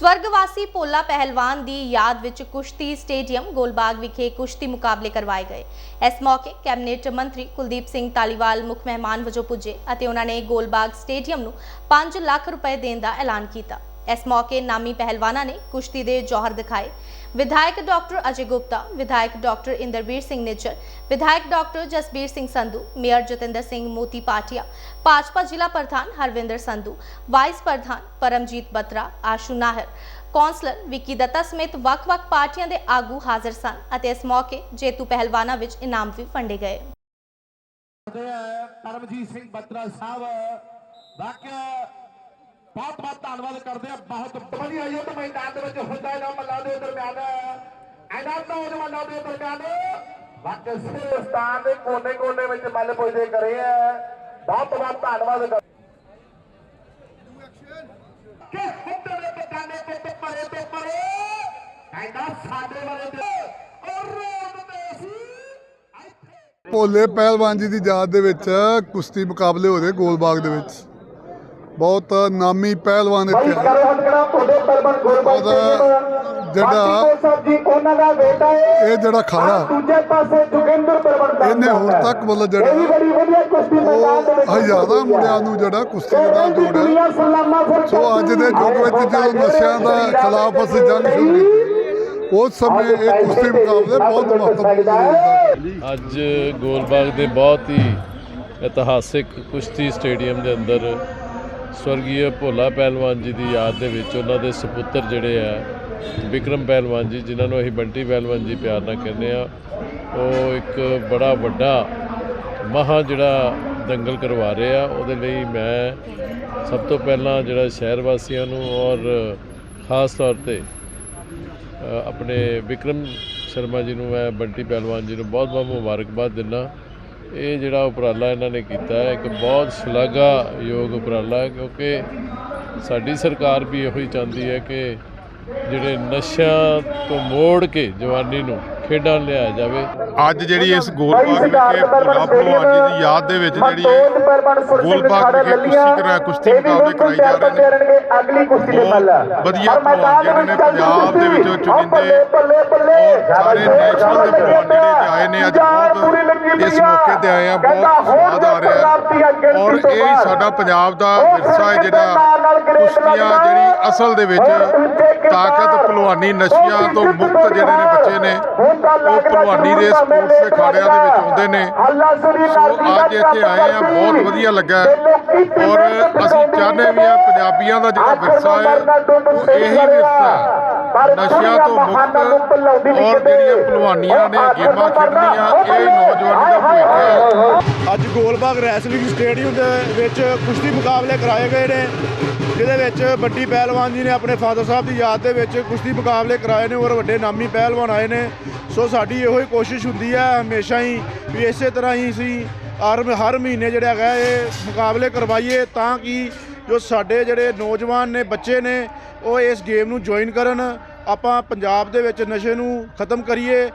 ਸਵਰਗਵਾਸੀ ਪੋਲਾ ਪਹਿਲਵਾਨ ਦੀ ਯਾਦ ਵਿੱਚ ਕੁਸ਼ਤੀ ਸਟੇਡੀਅਮ ਗੋਲਬਾਗ ਵਿਖੇ ਕੁਸ਼ਤੀ ਮੁਕਾਬਲੇ ਕਰਵਾਏ ਗਏ। ਇਸ ਮੌਕੇ ਕੈਬਨਿਟ ਮੰਤਰੀ ਕੁਲਦੀਪ ਸਿੰਘ ਤਾਲੀਵਾਲ ਮੁੱਖ ਮਹਿਮਾਨ ਵਜੋਂ ਪੁੱਜੇ ਅਤੇ ਉਹਨਾਂ ਨੇ ਗੋਲਬਾਗ ਸਟੇਡੀਅਮ ਨੂੰ 5 ਲੱਖ ਰੁਪਏ ਦੇਣ ਦਾ ਐਲਾਨ ਕੀਤਾ। ਇਸ ਮੌਕੇ ਨਾਮੀ ਪਹਿਲਵਾਨਾਂ ਨੇ ਕੁਸ਼ਤੀ ਦੇ ਜੌਹਰ ਦਿਖਾਏ। ਵਿਧਾਇਕ ਡਾਕਟਰ ਅਜੇ ਗੁਪਤਾ, ਵਿਧਾਇਕ ਡਾਕਟਰ ਇੰਦਰਬੀਰ ਸਿੰਘ ਨਿੱਜਰ, ਵਿਧਾਇਕ ਡਾਕਟਰ ਜਸਬੀਰ ਸਿੰਘ ਸੰਧੂ, ਮੇਅਰ ਜਤਿੰਦਰ ਸਿੰਘ ਮੋਤੀ ਪਾਟਿਆ, ਭਾਜਪਾ ਜ਼ਿਲ੍ਹਾ ਪ੍ਰਧਾਨ ਹਰਵਿੰਦਰ ਸੰਧੂ, ਵਾਈਸ ਪ੍ਰਧਾਨ ਪਰਮਜੀਤ ਬਤਰਾ, ਆਸ਼ੂ ਨਾਹਰ, ਕੌਂਸਲਰ ਵਿੱਕੀ ਦੱਤਾ ਸਮੇਤ ਵੱਖ-ਵੱਖ ਪਾਰਟੀਆਂ ਦੇ ਆਗੂ ਹਾਜ਼ਰ ਸਨ ਅਤੇ ਇਸ ਮੌਕੇ ਜੇਤੂ ਪਹਿਲਵਾਨਾਂ ਵਿੱਚ ਇਨਾਮ ਵੀ ਵੰਡੇ ਗਏ। ਪਰਮਜੀਤ ਸਿੰਘ ਬੱਤਰਾ ਸਾਹਿਬ, ਵਾਕਿਆ ਬਹੁਤ ਬਹੁਤ ਧੰਨਵਾਦ ਕਰਦੇ ਆ ਬਹੁਤ ਵਧੀਆ ਯੁੱਧ ਮੈਦਾਨ ਦੇ ਵਿੱਚ ਹੁੰਦਾ ਇਹਨਾਂ ਮੱਲਾਂ ਦੇ ਦਰਮਿਆਨ। ਇਹਨਾਂ ਨੌਜਵਾਨਾਂ ਦੇ ਦਰਮਿਆਨ ਵਾਕਿਆ ਸਿਰਸਤਾਨ ਦੇ ਕੋਨੇ ਕੋਨੇ ਵਿੱਚ ਮੱਲ ਪੁੱਜਦੇ ਕਰੇ ਆ। ਬਹੁਤ ਬਹੁਤ ਧੰਨਵਾਦ ਕਰ ਕਿ ਹੁੰਦੇ ਨੇ ਬਟਾਨੇ ਤੇ ਤੇ ਪਰੇ ਤੇ ਪਰੇ ਕਹਿੰਦਾ ਸਾਡੇ ਵਾਲੇ ਦੇ ਔਰ ਰੋਡ ਤੇ ਸੀ ਇੱਥੇ ਭੋਲੇ ਪਹਿਲਵਾਨ ਜੀ ਦੀ ਯਾਦ ਦੇ ਵਿੱਚ ਕੁਸ਼ਤੀ ਮੁਕਾਬਲੇ ਹੋ ਰਹੇ ਗੋਲਬਾਗ ਦੇ ਵਿੱਚ। ਬਹੁਤ ਨਾਮੀ ਪਹਿਲਵਾਨ ਇੱਥੇ ਉਹਦਾ ਜਿਹੜਾ ਸਾਹਿਬ ਜੀ ਉਹਨਾਂ ਦਾ ਬੇਟਾ ਹੈ। ਇਹ ਜਿਹੜਾ ਖਾੜਾ ਦੂਜੇ ਪਾਸੇ ਜੁਗਿੰਦਰ ਸਾਹਿਬ ਇਹਨੇ ਹੁਣ ਤੱਕ ਮਤਲਬ ਜਿਹੜਾ ਬੜੀ ਵਧੀਆ ਕੁਸ਼ਤੀ ਮੈਦਾਨ ਦੇ ਉਹ ਵਿੱਚ ਹਜ਼ਾਰਾਂ ਮੁੰਡਿਆਂ ਨੂੰ ਜਿਹੜਾ ਕੁਸ਼ਤੀ ਦੇ ਨਾਲ ਜੋੜਿਆ ਸੋ ਅੱਜ ਦੇ ਯੁੱਗ ਵਿੱਚ ਜਦੋਂ ਨਸ਼ਿਆਂ ਦਾ ਖਿਲਾਫ ਅਸੀਂ ਜੰਗ ਸ਼ੁਰੂ ਕੀਤੀ ਉਸ ਸਮੇਂ ਇਹ ਕੁਸ਼ਤੀ ਮੁਕਾਬਲੇ ਬਹੁਤ ਮਹੱਤਵਪੂਰਨ ਅੱਜ ਗੋਲਬਾਗ ਦੇ ਬਹੁਤ ਹੀ ਇਤਿਹਾਸਿਕ ਕੁਸ਼ਤੀ ਸਟੇਡੀਅਮ ਦੇ ਅੰਦਰ ਸਵਰਗੀ ਭੋਲਾ ਪਹਿਲਵਾਨ ਜੀ ਦੀ ਯਾਦ ਦੇ ਵਿੱਚ ਉਹਨਾਂ ਦੇ ਸੁਪੁੱਤਰ ਜਿਹੜੇ ਆ, ਵਿਕਰਮ ਪਹਿਲਵਾਨ ਜੀ, ਜਿਨ੍ਹਾਂ ਨੂੰ ਅਸੀਂ ਬੰਟੀ ਪਹਿਲਵਾਨ ਜੀ ਪਿਆਰ ਨਾਲ ਕਹਿੰਦੇ ਆ ਉਹ ਇੱਕ ਬੜਾ ਵੱਡਾ ਮਹਾ ਜਿਹੜਾ ਦੰਗਲ ਕਰਵਾ ਰਹੇ ਆ। ਉਹਦੇ ਲਈ ਮੈਂ ਸਭ ਤੋਂ ਪਹਿਲਾਂ ਜਿਹੜਾ ਸ਼ਹਿਰ ਵਾਸੀਆਂ ਨੂੰ ਔਰ ਖਾਸ ਤੌਰ ਤੇ ਆਪਣੇ ਵਿਕਰਮ ਸ਼ਰਮਾ ਜੀ ਨੂੰ, ਮੈਂ ਬੰਟੀ ਪਹਿਲਵਾਨ ਜੀ ਨੂੰ ਬਹੁਤ ਬਹੁਤ ਮੁਬਾਰਕਬਾਦ ਦਿੰਦਾ ਇਹ ਜਿਹੜਾ ਉਪਰਾਲਾ ਇਹਨਾਂ ਨੇ ਕੀਤਾ ਇੱਕ ਬਹੁਤ ਸ਼ਲਾਘਾਯੋਗ ਉਪਰਾਲਾ ਹੈ, ਕਿਉਂਕਿ ਸਾਡੀ ਸਰਕਾਰ ਵੀ ਇਹੋ ਹੀ ਚਾਹੁੰਦੀ ਹੈ ਕਿ ਜਿਹੜੇ ਨਸ਼ਿਆਂ ਤੋਂ ਮੋੜ ਕੇ ਜਵਾਨੀ ਨੂੰ ਖੇਡਾਂ ਲਿਆਇਆ ਜਾਵੇ। ਅੱਜ ਜਿਹੜੀ ਇਸ ਗੋਲਬਾਗ ਵਿਖੇ ਭੋਲਾ ਭਲਵਾਨ ਜੀ ਦੀ ਯਾਦ ਦੇ ਵਿੱਚ ਜਿਹੜੀ ਇਹ ਗੋਲਬਾਗ ਵਿਖੇ ਕੁਸ਼ਤੀ ਕਰਾ ਕੁਸ਼ਤੀ ਮੁਕਾਬਲੇ ਕਰਾਈ ਜਾ ਰਹੇ ਨੇ। ਅਗਲੀ ਕੁਸ਼ਤੀ ਦੇ ਬਹੁਤ ਮੱਲ ਵਧੀਆ ਭਲਵਾਨ ਜਿਹੜੇ ਨੇ ਪੰਜਾਬ ਦੇ ਵਿੱਚੋਂ ਚੁਣਿੰਦੇ ਔਰ ਸਾਰੇ ਨੈਸ਼ਨਲ ਦੇ ਭਲਵਾਨ ਜਿਹੜੇ ਆਏ ਨੇ ਅੱਜ ਬਹੁਤ ਇਸ ਮੌਕੇ ਤੇ ਆਏ ਆ ਬਹੁਤ ਸਵਾਦ ਆ ਰਿਹਾ। ਹੈ। ਔਰ ਇਹ ਸਾਡਾ ਪੰਜਾਬ ਦਾ ਵਿਰਸਾ ਹੈ ਜਿਹੜਾ ਕੁਸ਼ਤੀਆਂ ਜਿਹੜੀ ਅਸਲ ਦੇ ਵਿੱਚ ਤਾਕਤ ਭਲਵਾਨੀ ਨਸ਼ਿਆਂ ਤੋਂ ਮੁਕਤ ਜਿਹੜੇ ਨੇ ਬੱਚੇ ਨੇ ਉਹ ਭਲਵਾਨੀ ਦੇ ਸਪੋਰਟਸ ਦੇ ਖਾੜਿਆਂ ਦੇ ਵਿੱਚ ਆਉਂਦੇ ਨੇ। ਸੋ ਅੱਜ ਇੱਥੇ ਆਏ ਆ ਬਹੁਤ ਵਧੀਆ ਲੱਗਾ। ਔਰ ਅਸੀਂ ਚਾਹੁੰਦੇ ਵੀ ਆ ਪੰਜਾਬੀਆਂ ਦਾ ਜਿਹੜਾ ਵਿਰਸਾ ਹੈ ਉਹ ਇਹੀ ਵਿਰਸਾ ਨਸ਼ਿਆਂ ਤੋਂ ਮੁਕਤ ਔਰ ਜਿਹੜੀਆਂ ਭਲਵਾਨੀਆਂ ਨੇ ਗੇਮਾਂ ਖੇਡਣੀਆਂ ਇਹ ਨੌਜਵਾਨੀ ਦਾ ਭਵਿੱਖ ਹੈ। ਅੱਜ ਗੋਲਬਾਗ ਰੈਸਲਿੰਗ ਸਟੇਡੀਅਮ ਦੇ ਵਿੱਚ ਕੁਸ਼ਤੀ ਮੁਕਾਬਲੇ ਕਰਾਏ ਗਏ ਨੇ, ਜਿਹਦੇ ਵਿੱਚ ਵੱਡੀ ਪਹਿਲਵਾਨ ਜੀ ਨੇ ਆਪਣੇ ਫਾਦਰ ਸਾਹਿਬ ਦੀ ਯਾਦ ਦੇ ਵਿੱਚ ਕੁਸ਼ਤੀ ਮੁਕਾਬਲੇ ਕਰਾਏ ਨੇ ਔਰ ਵੱਡੇ ਨਾਮੀ ਪਹਿਲਵਾਨ ਆਏ ਨੇ। ਸੋ ਸਾਡੀ ਇਹੋ ਹੀ ਕੋਸ਼ਿਸ਼ ਹੁੰਦੀ ਹੈ ਹਮੇਸ਼ਾ ਹੀ ਵੀ ਇਸੇ ਤਰ੍ਹਾਂ ਹੀ ਅਸੀਂ ਹਰ ਹਰ ਮਹੀਨੇ ਜਿਹੜਾ ਹੈਗਾ ਇਹ ਮੁਕਾਬਲੇ ਕਰਵਾਈਏ ਤਾਂ ਕਿ ਜੋ ਸਾਡੇ ਜਿਹੜੇ ਨੌਜਵਾਨ ਨੇ, ਬੱਚੇ ਨੇ, ਉਹ ਇਸ ਗੇਮ ਨੂੰ ਜੁਆਇਨ ਕਰਨ। ਆਪਾਂ ਪੰਜਾਬ ਦੇ ਵਿੱਚ ਨਸ਼ੇ ਨੂੰ ਖਤਮ ਕਰੀਏ।